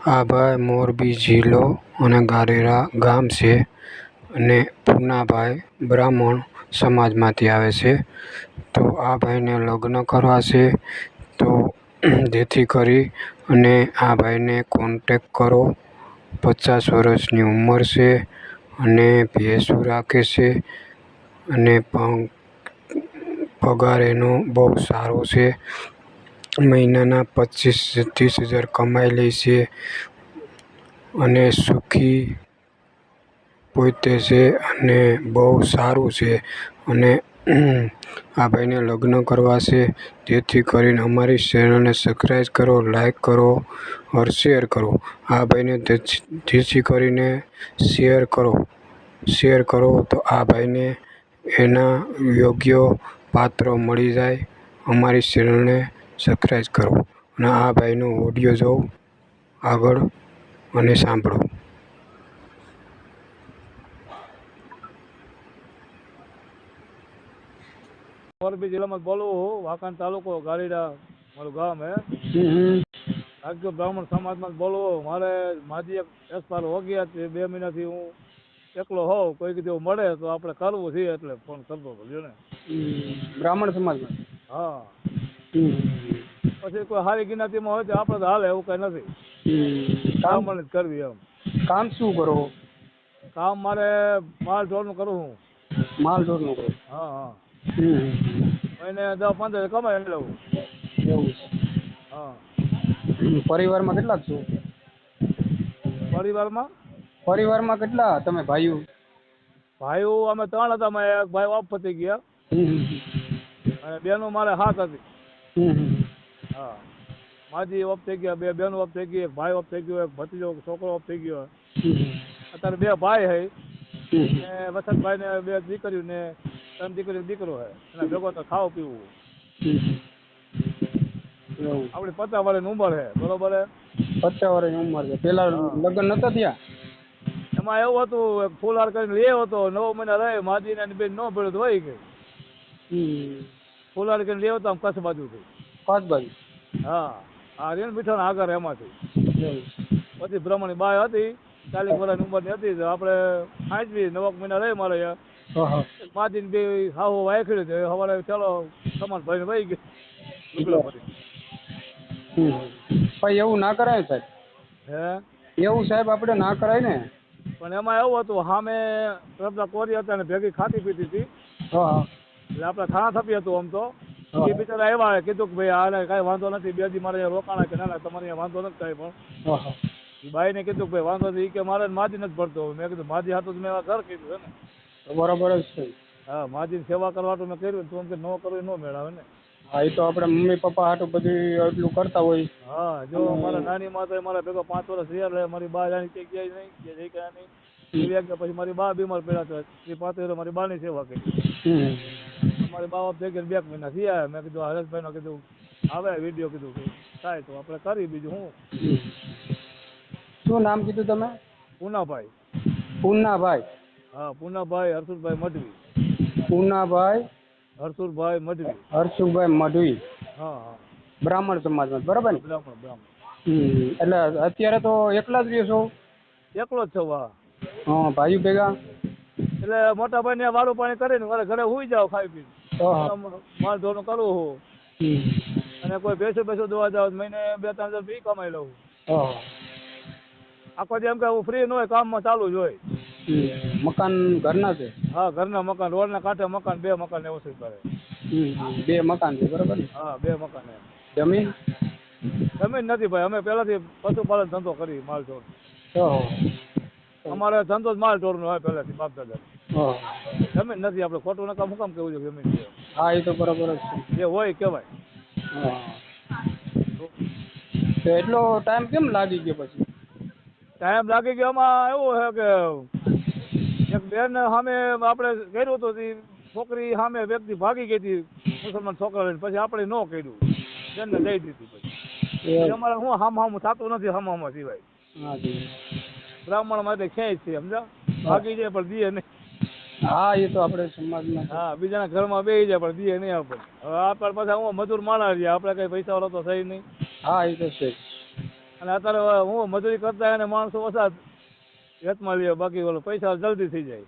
આ ભાઈ મોરબી જિલ્લો અને ગારેરા ગામ છે અને પૂનાભાઈ બ્રાહ્મણ સમાજમાંથી આવે છે. તો આ ભાઈને લગ્ન કરવા છે. તો જેથી કરી અને આ ભાઈને કોન્ટેક કરો. પચાસ વર્ષની ઉંમર છે અને ભેંસું રાખે છે અને પગાર એનો બહુ સારો છે. મહિનાના પચીસથી ત્રીસ હજાર કમાઈ લે છે અને સુખી પોતે છે અને બહુ સારું છે. અને આ ભાઈને લગ્ન કરવા છે. જેથી કરીને અમારી ચેનલને સબસ્ક્રાઈબ કરો લાઈક કરો ઓર શેર કરો. આ ભાઈને જેથી કરીને શેર કરો. શેર કરો તો આ ભાઈને એના યોગ્ય પાત્ર મળી જાય અમારી ચેનલને. સબસ્ક્રાઈબ કરો અને આ ભાઈનો ઓડિયો જોવો આગળ અને સાંભળો. મોરબી જિલ્લામાં બોલવું વાંકાણ તાલુકો ગારીડા મારું ગામ હે. રાજ્ય બ્રાહ્મણ સમાજમાં જ બોલવું મારે માજી એક એક્સપાયર હો ગયા તે બે મહિનાથી હું એકલો હોઉં. કોઈ કીધું એવું મળે તો આપણે કરવું છે એટલે ફોન કરતો હતો ને. બ્રાહ્મણ સમાજમાં? હા. પછી કોઈ હારી જ્ઞાતિમાં હોય તો આપણે તો હાલે એવું કઈ નથી. કામ મને જ કરવી એમ. કામ શું કરો? કામ મારે માલ ઢોરનું કરું હું. માલ ઢોરનું કરું? હા હા. મહિને દસ પંદર કમાઈ લઉં. એવું હા. પરિવારમાં કેટલા છો? પરિવારમાં? પરિવારમાં કેટલા તમે ભાઈઓ? ભાઈઓ અમે ત્રણ હતા મેં એક ભાઈ ઓફ પતી ગયા. અને બેનો મારે હાથ હતી. હા. માજી ઓફ થઈ ગયા બે બેન ઓફ થઈ ગઈ એક ભાઈ ઓફ થઈ ગયો એક ભત્રીજો છોકરો ઓફ થઈ ગયો. અત્યારે બે ભાઈ હે. ને વસંતભાઈ ને બે દીકરીઓ ને ત્રણ દીકરીઓ દીકરો હે. એના ભેગો તો ખાવું પીવું. આપડે પચાસ વર્ષની ઉંમર હે બરોબર હે? પચાસ વર્ષની ઉંમર છે. પેલા. લગ્ન નતા થયા? એમાં એવું હતું એક ફૂલહાર કરીને લે હતો નવ મહિના રહે માજી ને બેન ન ભેળ્યું તો વહી ગઈ. હમ. કરીને લેવો તો આમ કચ્છ બાજુથી. પાંચ બાજુ. હા. આ રેણ મીઠાના આગળ એમાંથી. પછી બ્રહ્મણી બાય હતી ચાલીસ વર્ષની ઉંમરની હતી તો આપણે સાંજવી નવક મહિના રહી મારે માજી હા હા. બે હાવ વાયખડી છે સવારે ચાલો સમાન ભાઈ વહી ગઈ. નીકળો પછી. ભાઈ એવું ના કરાય સાહેબ. હે? એવું સાહેબ આપણે ના કરાય ને. પણ એમાં એવું હતું સામે રમતા કોરી હતા ને ભેગી ખાતી પીતી હતી. હા હા. એટલે આપણે ખાણા થપી હતું આમ તો. એ બિચારા એવા કીધું કે ભાઈ આને કાંઈ વાંધો નથી બે દી મારે રોકાણા કે ના તમારે વાંધો નથી કાંઈ પણ. હા કીધું કે ભાઈ વાંધો નથી. કે મારે માજી નથી પડતો મેં કીધું માજી હાથું મેં ઘર કીધું ને. બરાબર જ છે. હા માજીની સેવા કરવા તો મેં કર્યું તું એમ કે ન કરવું ન મેળાવે ને. હા એ તો આપણે મમ્મી પપ્પા હાટું બધું એટલું કરતા હોય. હા જો મારા નાની માં તો મારા ભેગો પાંચ વર્ષ રહ્યા રહે મારી બા જાણી કે ગયા નહીં કે ગયા નહીં. એ વાગ્યા પછી મારી બા બીમાર પડ્યા હતા એ પાંચ વર્ષ મારી બાની સેવા કરી. હમ. મારી બા થઈ ગયા બે મહિના થયા. મેં કીધું હરેશભાઈ નો કીધું આવે વીડિયો કીધું કે થાય તો આપણે કરી બીજું હું હમ. શું નામ કીધું તમે? પૂનાભાઈ. પૂનાભાઈ. હા પૂનાભાઈ હરસુરભાઈ મઢવી. પૂનાભાઈ હરસુરભાઈ મઢવી. હર્ષુભાઈ મઢવી. હા હા. બ્રાહ્મણ સમાજમાં બરાબર ને? બ્રાહ્મણ બ્રાહ્મણ. હમ. એટલે અત્યારે તો એકલા જ રહ્યો છો? એકલો જ છું હા હા ભાઈ ભેગા. એટલે મોટા ભાઈ ને વાળું પાણી કરીને મારે ઘરે હુઈ જાવ ખાઈ પીને. માલ ધોરણ કરવું હું. અને કોઈ બેસો બેસો દોવા જાવ મહિને બે ત્રણ હજાર ફી કમાઈ લઉં. આખો જેમ કે હું ફ્રી ન હોય કામમાં ચાલુ જ હોય. મકાન ઘરના છે? હા ઘરના મકાન રોડના કાંઠે મકાન બે મકાન એવું છે કરે બે મકાન છે બરાબર હા બે મકાન જમીન? જમીન નથી ભાઈ અમે પહેલાથી પશુપાલન ધંધો કરી માલ હા. અમારે ધંધો જ માલ ઢોરનો હોય પહેલાથી બાપ દાદા હા. જમીન નથી આપણે ખોટું નકામ હું કામ કેવું છે જમીન છે? હા એ તો બરાબર જ છે. જે હોય કહેવાય. તો એટલો ટાઈમ કેમ લાગી ગયો પછી? ટાઈમ લાગી ગયો એમાં એવું છે કે એક બેન સામે આપણે કર્યું હતું તે છોકરી સામે વ્યક્તિ ભાગી ગઈ હતી મુસલમાન છોકરા લઈને પછી આપણે ન કર્યું. બેનને દઈ દીધી પછી. અમારે હું હામ હામ થતું નથી હામ હામ સિવાય. હા. બ્રાહ્મણ માટે ખેંચ છે સમજાવ? ભાગી જાય પણ દીએ નહીં. હા એ તો આપણે સમાજમાં હા બીજાના ઘરમાં બે જાય પણ દીએ નહીં આપણે. હવે આપણે પાછા હું મજૂર માણા રહ્યા આપણે કઈ પૈસા વાળો તો થઈ નહીં. હા એ તો છે અને અત્યારે હું મજૂરી કરતા એને માણસો ઓછા વેતમાં લે બાકી ઓલો પૈસા જલ્દી થઈ જાય.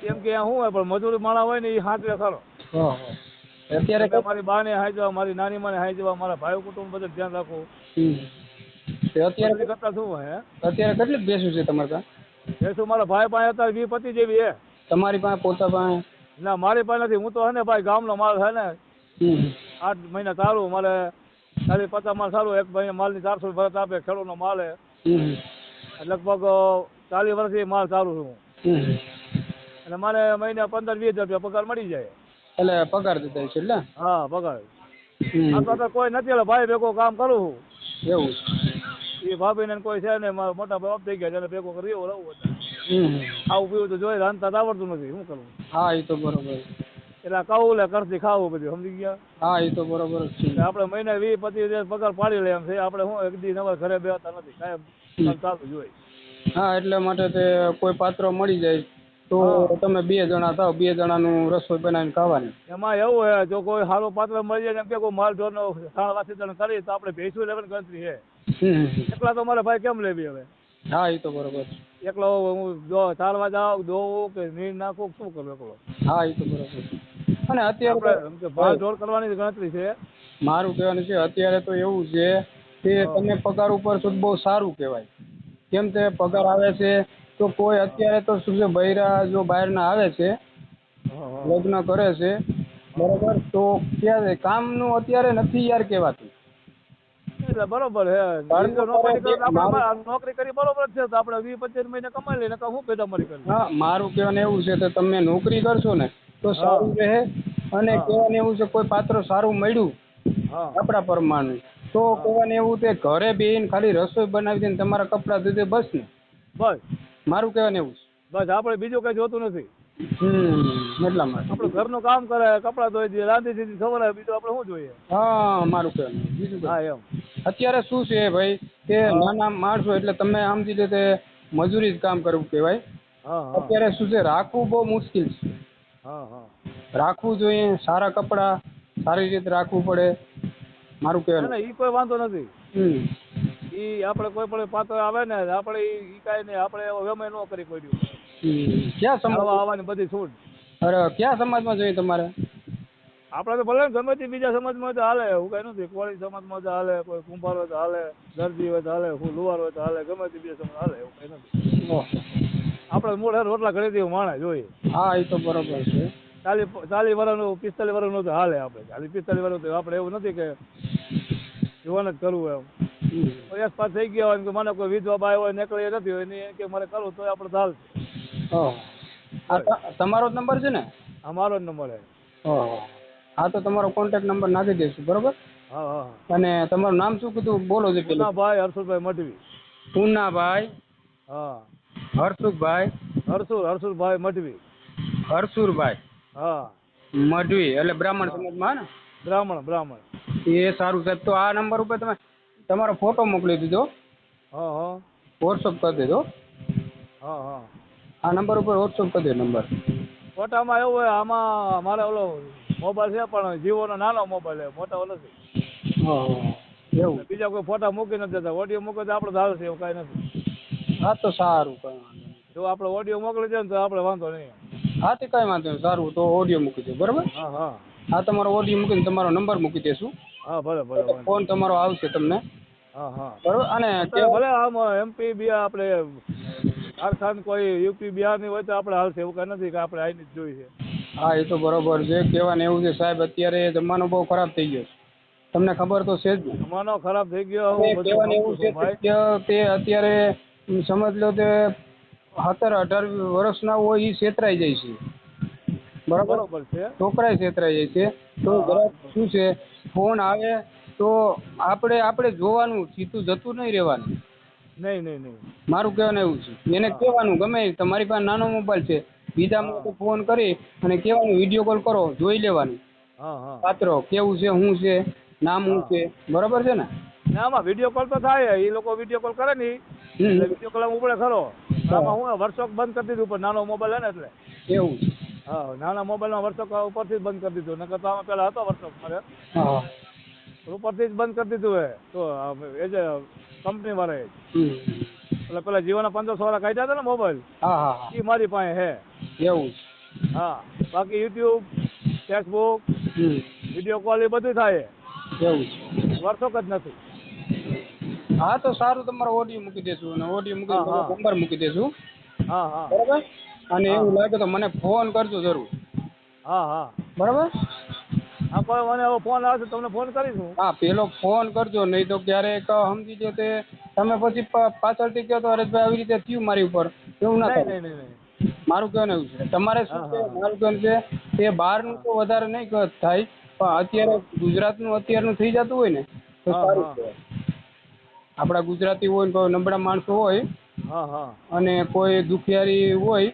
કેમ કે શું હોય પણ મજૂરી માણા હોય ને એ હાથવે ખરો. હા હા. અત્યારે મારી બાને હાઈ જવા મારી નાની માને હાઈ જવા મારા ભાઈ કુટુંબ બધે ધ્યાન રાખવું. અત્યારે મજૂરી કરતા શું હોય અત્યારે કેટલી ભેંસું છે તમારે એ મારા ભાઈ પાસે અત્યારે વી પતિ જેવી હે તમારી પાસે પોતા પાસે? ના મારી પાસે નથી. હું તો હે ને ભાઈ ગામનો માલ હે ને. આઠ મહિના સારું મારે ખાલી પચાસ માલ સારું એક મહિના માલની ચારસો ભરત આપે. ખેડૂતનો માલ હે. લગભગ ચાલીસ વર્ષથી માલ સારું છું. અને મારે મહિને પંદર વીસ હજાર રૂપિયા પગાર મળી જાય. એટલે પગાર દીધા છે એટલે? હા પગાર. આ તો કોઈ નથી. એટલે ભાઈ ભેગો કામ કરું એવું. છું એ ભાભીને ને કોઈ છે ને મારા મોટા બાપ થઈ ગયા છે ભેગો કરી એવો રહું આવું પીવું તો જોઈ રાંધતા આવડતું નથી શું કરવું? હા એ તો બરોબર. એટલે કહું લે કરતી ખાવું બધું સમજી ગયા? હા એ તો બરોબર છે. આપણે મહિને વીસ પચીસ હજાર પગાર પાડી લે એમ છે આપણે શું એક દી નવા ઘરે બેહતા નથી કાયમ. ચાલુ જોઈ હા એટલે માટે તે કોઈ પાત્ર મળી જાય તો તમે બે જણા થાવ બે જણાનું રસોઈ બનાવીને ખાવાની. એમાં એવું હે જો કોઈ સારું પાત્ર મળી જાય એમ કે કોઈ માલ ઢોરનો સાણ વાસી કરી તો આપણે ભેંસું લેવાની ગણતરી છે. એકલા તો મારે ભાઈ કેમ લેવી હવે? હા એ તો બરોબર એકલો હું જો ચાલવા જાઉં દોવું કે નીર નાખું શું કરું એકલો? હા એ તો બરોબર અને અત્યારે ભાવ ઢોર કરવાની ગણતરી છે. મારું કહેવાનું છે અત્યારે તો એવું છે કે તમને પગાર ઉપર તો બહુ સારું કહેવાય. કેમ તે પગાર આવે છે તો કોઈ અત્યારે તો શું છે બૈરા જો બહારના આવે છે. લગ્ન કરે છે બરોબર? તો ક્યારે? કામનું અત્યારે નથી યાર કહેવાતું. એટલે બરોબર હે. નોકરી કરી બરોબર છે તો આપણે વીસ પચીસ મહિને કમાઈ લઈને હું પેદા મરી કરી? હા મારું કહેવાનું એવું છે કે તમે નોકરી કરશો ને તો સારું રહે. અને કહેવાનું એવું છે કોઈ પાત્ર સારું મળ્યું આપણા પ્રમાણે. તો કહેવાનું એવું તે ઘરે બેહીને ખાલી રસોઈ બનાવી દઈને તમારા કપડાં ધોઈ દે બસ ને. બસ. મારું કહેવાનું એવું છે. બસ આપણે બીજું કઈ જોતું નથી. એટલા માટે. આપણું ઘરનું કામ કરે કપડાં ધોઈ દઈએ રાંધી દીધી ખબર બીજું આપણે શું જોઈએ? હા મારું કહેવાનું બીજું. હા એમ. અત્યારે શું છે ભાઈ કે નાના માણસો એટલે તમે આમ લો તે મજૂરી જ કામ કરવું કહેવાય. અત્યારે શું છે રાખવું બહુ મુશ્કેલ છે. રાખવું જોઈએ સારા કપડા સારી રીતે રાખવું પડે. મારું કહેવાનું. એ ઈ કોઈ વાંધો નથી. એ ઈ આપણે કોઈ પણ પાત્ર આવે ને આપણે એ કાંઈ નહીં આપણે ગમે ન કરી પડ્યું. ક્યાં સમાજ આવવાની બધી છૂટ. અરે ક્યાં સમાજમાં જોઈએ તમારે? આપણે તો ભલે ગમે તે બીજા સમાજમાં તો હાલે. એવું કઈ નથી. કોળી સમાજમાં તો હાલે. કોઈ કુંભાર હોય તો હાલે. દરજી હોય તો હાલે. કોઈ લુવાર હોય તો હાલે. ગમે તે બીજા સમાજ હાલે. એવું કઈ નથી. આપણે મૂળ હારે રોટલા ઘડી દેવું માણે જોઈએ. હા એ તો બરોબર છે. ચાલી ચાલી વર્ષનું પિસ્તાલીસ વર્ષનું તો હાલે આપણે. ચાલીસ પિસ્તાલીસ વર્ષ તો આપણે એવું નથી કે જીવન જ કરવું એમ. હમ. એક પાસ થઈ ગયા હોય કે મને કોઈ વિધવા બાય હોય નીકળી નથી હોય ને એ કે મારે કરવું તો આપણે ચાલશે. તમારો જ નંબર છે ને? અમારો જ નંબર છે ઓહ. હા તો તમારો કોન્ટેક્ટ નંબર નાખી દઈશું બરોબર? હા હા અને તમારું નામ શું કીધું? બોલો છે પેલું. ભાઈ હર્ષુભાઈ મઢવી. પૂનાભાઈ હા. હર્ષુભાઈ હર્ષુર હર્ષુરભાઈ મઢવી. હર્ષુરભાઈ હા. મઢવી એટલે બ્રાહ્મણ સમાજમાં ને? બ્રાહ્મણ બ્રાહ્મણ. એ સારું સાહેબ તો આ નંબર ઉપર તમે તમારો ફોટો મોકલી દીધો. હા હા. વોટ્સઅપ કરી દેજો હા હા. આ નંબર ઉપર વોટ્સઅપ કરી દે નંબર ફોટામાં એવું હોય આમાં મારે ઓલો મોબાઈલ છે પણ જીઓનો નાનો મોબાઈલ છે મોટો નથી. એવું. બીજા કોઈ ફોટા મૂકી નથી દેતા ઓડિયો મૂકે તો આપણે ચાલશે એવું કાંઈ નથી. હા તો સારું કઈ જો આપણે ઓડિયો મોકલી દે ને તો આપણે વાંધો નહીં. હા તે કઈ વાંધો નહીં સારું તો ઓડિયો મૂકી દો બરાબર? હા હા. હા તમારો ઓડિયો મૂકીને તમારો નંબર મૂકી દેશું. હા ભલે ભલે ફોન તમારો આવશે તમને. હા હા. બરાબર? અને ભલે આમ એમપી બી આપણે ઝારખંડ કોઈ યુપી બિહારની હોય તો આપણે હાલશે એવું કાંઈ નથી કે આપણે આવીને જ જોઈ છે. હા એ તો બરોબર છે. કહેવાને એવું છે સાહેબ અત્યારે જમાનો બહુ ખરાબ થઈ ગયો છે. તમને ખબર તો છે જ ને. જમાનો ખરાબ થઈ ગયો હું અને એવું છે કે તે અત્યારે સમજ લો કે સત્તર અઢાર વર્ષના હોય એ છેતરાઈ જાય છે. બરાબર? છે. છોકરાય છેતરાઈ જાય છે. તો. જરાક શું છે? ફોન આવે તો આપણે આપણે જોવાનું સીધું જતું નહીં રહેવાનું. નહીં નહીં નહીં. મારું કહેવાનું એવું છે. એને કહેવાનું ગમે એ તમારી પાસે નાનો મોબાઈલ છે. બીજા માટે ફોન કરી અને કહેવાનું વીડિયો કોલ કરો જોઈ લેવાનું. હા હા. પાત્રો કેવું છે શું છે નામ શું છે બરાબર છે ને? ના આમાં વીડિયો કોલ તો થાય. એ લોકો વીડિયો કોલ કરે ને એટલે વીડિયો કોલ ઉપડે ખરો. આમાં હું વર્ષોક બંધ કરી દીધું પણ નાનો મોબાઈલ હે ને એટલે. એવું હા નાના મોબાઈલમાં વર્ષોક ઉપરથી જ બંધ કરી દીધું. નકર તો આમાં પેલા હતો વર્ષોક મારે. ઉપરથી જ બંધ કરી દીધું હે. તો એ જે કંપની વાળાએ એટલે પેલા જીઓના પંદરસો વાળા કાઢ્યા હતા ને મોબાઈલ હા હા હા. એ મારી પાસે હે. એવું હા. બાકી યુટ્યુબ ફેસબુક વીડિયો કોલ એ બધું થાય એવું વર્ષોક જ નથી. હા તો સારું તમારો ઓડિયો મૂકી દેશું અને ઓડિયો મૂકી. નંબર મૂકી દેશું હા હા. બરાબર? અને એવું લાગે તો મને ફોન કરજો જરૂર. હા હા. બરાબર? હા કોઈ મને હવે ફોન આવશે તમને ફોન કરીશું. હા પેલો ફોન કરજો નહીં તો ક્યારેક સમજી લો તે તમે પછી પાછળથી કહો તો હરેશભાઈ આવી રીતે થયું મારી ઉપર. એવું ના થાય. મારું કહેવાનું એવું છે. તમારે શું છે. મારું કહેવાનું છે તે બહારનું તો વધારે નહીં થાય. પણ અત્યારે ગુજરાતનું અત્યારનું થઈ જતું હોય ને તો સારું. કહેવાય. આપણા ગુજરાતી હોય ને નબળા માણસો હોય. હા હા. અને કોઈ દુખિયારી હોય.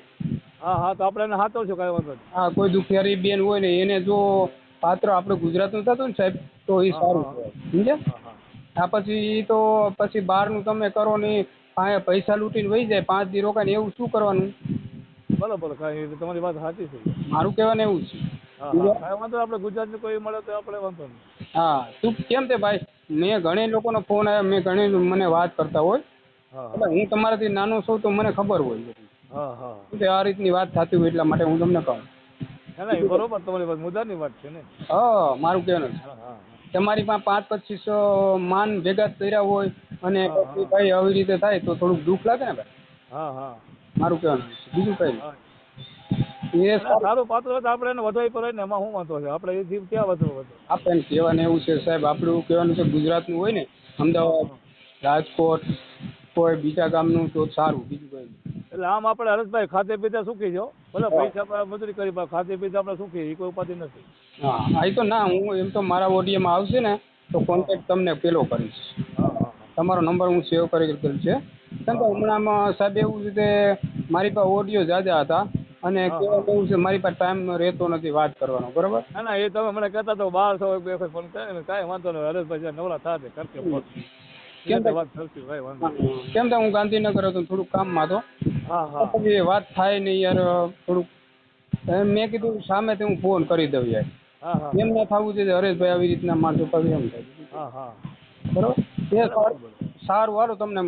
હા હા તો આપણે એને છો કાંઈ વાંધો હા કોઈ દુખિયારી બેન હોય ને એને જો પાત્ર આપણે ગુજરાતનું થતું ને સાહેબ તો એ સારું. કહેવાય. સમજ્યા? આ પછી તો પછી બહારનું તમે કરો ને પાસે પૈસા લૂંટીને વહી જાય પાંચ દી રોકાય ને એવું શું કરવાનું? બરોબર તમારી વાત સાચી છે. મારું કહેવાનું એવું છે. વાંધો. આપણે ગુજરાતનું કોઈ મળે તો આપણે વાંધો નહીં. હા તું કેમ તે ભાઈ? મેં ઘણી લોકોનો ફોન આવ્યા મેં ઘણી મને વાત કરતા હોય. એટલે હું તમારાથી નાનો છું તો મને ખબર હોય. હા આ રીતની વાત થતી હોય એટલા માટે હું તમને કહું. ના ના એ બરોબર તમારી વાત મુદ્દાની વાત છે ને. હા મારું કહેવાનું તમારી પાસે પાંચ પચીસ માન ભેગા કર્યા હોય અને પછી ભાઈ આવી રીતે થાય તો થોડુંક દુઃખ લાગે ને ભાઈ? હા હા. મારું કહેવાનું બીજું કઈ નહીં. એ સારું. પાત્ર હોય આપણે એને પર ને એમાં શું વાંધો છે? આપણે એ જીવ ક્યાં વધુ વધુ આપણને કહેવાનું એવું છે સાહેબ આપણું કહેવાનું છે ગુજરાતનું હોય ને અમદાવાદ રાજકોટ કોઈ બીજા ગામનું તો સારું બીજું કઈ. એટલે આમ આપણે હરેશભાઈ ખાતે પીતા સુખી છો? ભલે પૈસા આપણે મજૂરી કરી પણ ખાતે પીતા આપણે સુખી એ કોઈ ઉપાધિ નથી. હા એ તો ના હું એમ તો મારા ઓડિયામાં આવશે ને તો કોન્ટેક્ટ તમને પેલો કરીશ. તમારો નંબર હું સેવ કરી દીધેલ છે. કેમ કે હમણાંમાં સાહેબ એવું છે કે મારી પાસે ઓડિયો જાજા હતા અને હા, કેવું છે મારી પાસે ટાઈમ રહેતો નથી વાત કરવાનો બરોબર? ના ના એ તમે મને કહેતા તો બાર સો એક બે ફોન કરે કાંઈ વાંધો નહીં હરેશભાઈ નવરા થાય કરશે ફોન. કેમ કેમ હું ગાંધીનગર હતો થોડુંક કામમાં હતો. પછી વાત થાય નહીં યાર થોડુંક. મેં કીધું સામેથી હું ફોન કરી દઉં યાર. એમ ના થવું છે હરેશભાઈ આવી રીતના માણસો પછી એમ થાય. બરોબર? સારું સારું હાલો તમને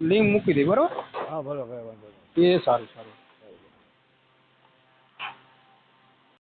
લિંક મૂકી દઈ બરોબર? હા બરોબર એ સારું સારું.